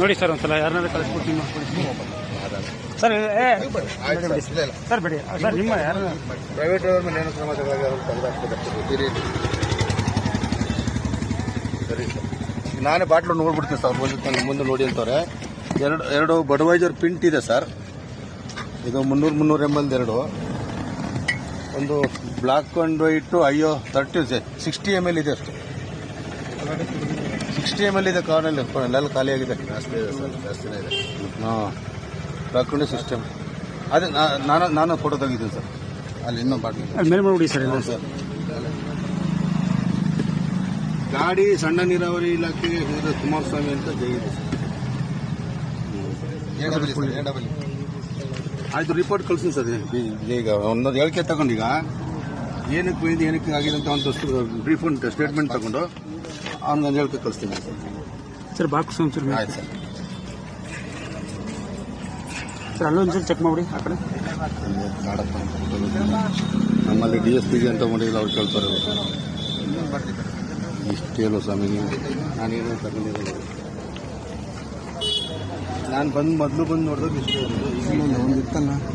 ನೋಡಿ ಸರ್ ಒಂದ್ಸಲ ಯಾರನ್ನಾದ್ರೂ ಕಳಿಸ್ಬಿಡ್ತೀನಿ ಸರ್ ಏ. ಸರ್ ಬಿಡಿ ಸರ್. ನಿಮ್ಮ ಯಾರು ಪ್ರೈವೇಟ್ ಮೇಲೆ ಏನು ಕ್ರಮ ಸರಿ ಸರ್. ನಾನೇ ಬಾಟ್ಲು ನೋಡ್ಬಿಡ್ತೀನಿ ಸರ್ ಮುಂದೆ ಮುಂದೆ ನೋಡಿ ಅಂತವ್ರೆ. ಎರಡು ಎರಡು ಬಡವೈಜರ್ ಪಿಂಟ್ ಇದೆ ಸರ್. ಇದು ಮುನ್ನೂರು ಮುನ್ನೂರು ಎಂ ಎಲ್ ಎರಡು. ಒಂದು ಬ್ಲಾಕ್ ಆ್ಯಂಡ್ ವೈಟು ಅಯ್ಯೋ ತರ್ಟಿ ಸಿಕ್ಸ್ಟಿ ಎಂ ಎಲ್ ಇದೆ ಅಷ್ಟು. ಸಿಕ್ಸ್ಟಿ ಇದೆ ಕಾರ್ನಲ್ಲಿ ಎಲ್ಲ ಖಾಲಿ ಆಗಿದೆ. ಜಾಸ್ತಿ ಇದೆ ಸರ್ ಜಾಸ್ತಿನೇ ಇದೆ. ಹಾಂ. ಬ್ಲಾಕ್ ಸಿಸ್ಟಮ್ ಅದೇ ನಾನು ನಾನು ಫೋಟೋ ತೆಗಿದ್ದೀನಿ ಸರ್. ಅಲ್ಲಿ ಇನ್ನೂ ಬಾಟ್ಲಿ ಅಲ್ಲಿ ಮೇಲೆ ಮಾಡಿ ಸರ್. ಇಲ್ಲ ಸರ್. ಗಾಡಿ ಸಣ್ಣ ನೀರಾವರಿ ಇಲಾಖೆಗೆ ಇದು ಕುಮಾರಸ್ವಾಮಿ ಅಂತ ಜೈಗಿದೆ ಆಯ್ತು ರಿಪೋರ್ಟ್ ಕಳಿಸ್ತೀನಿ ಸರ್ ಈಗ ಒಂದೊಂದು ಹೇಳಿಕೆ ತಗೊಂಡೀಗ ಏನಕ್ಕೆ ಬೈದು ಏನಕ್ಕೆ ಆಗಿದೆ ಅಂತ ಒಂದು ಬ್ರೀಫ್ ಒಂದು ಸ್ಟೇಟ್ಮೆಂಟ್ ತಗೊಂಡು ಅವ್ನು ನಾನು ಹೇಳ್ಕೊ ಕಳಿಸ್ತೀನಿ ಸರ್ ಸರ್ ಬಾಕ್ಸ್ ಒಂದು ಸರ್ ಆಯ್ತು ಸರ್. ಸರ್ ಅಲ್ಲೊಂಚೂರು ಚೆಕ್ ಮಾಡಿ ಆ ಕಡೆ. ನಾಡಪ್ಪ ನಮ್ಮಲ್ಲಿ ಡಿ ಎಸ್ ಪಿಗೆ ಅಂತ ಮಾಡಿಲ್ಲ ಅವ್ರು ಕೇಳ್ತಾರೆ. ಇಷ್ಟೇನು ಸ್ವಾಮಿ ನೀವು? ನಾನೇನು ತಗೊಂಡಿರಲ್ಲ ನಾನು ಬಂದು ಮೊದಲು ಬಂದು ನೋಡಿದಾಗ ಇಷ್ಟೇ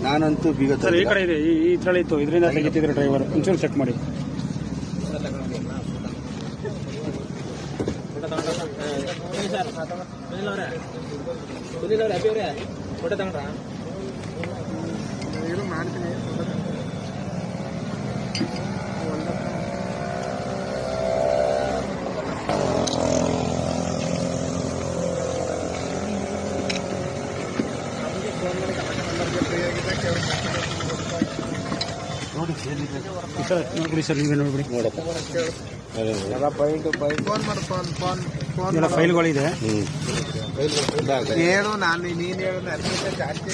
ನಾನಂತೂ ಬೀಗ ಸರ್ ಈ ಕಡೆ ಇದೆ. ಈ ಈ ಥರ ಇತ್ತು. ಇದರಿಂದ ತೆಗಿತಿದ್ರು ಡ್ರೈವರ್ ಒಂಚೂರು ಚೆಕ್ ಮಾಡಿ. ನೋಡಿ ಸರ್ ನೋಡ್ಬಿಡಿ ಸರ್ ನೀವೇ ನೋಡ್ಬಿಡಿ. ನೋಡಪ್ಪ ಎಲ್ಲ ಫೈಲ್ಗಳಿದೆ. ಹ್ಞೂ ಹೇಳು ನಾನು ನೀನು ಹೇಳು ಜಾಸ್ತಿ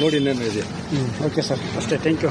ನೋಡಿ ಇನ್ನೇನು ಇದೆ. ಓಕೆ ಸರ್ ಅಷ್ಟೇ ಥ್ಯಾಂಕ್ ಯು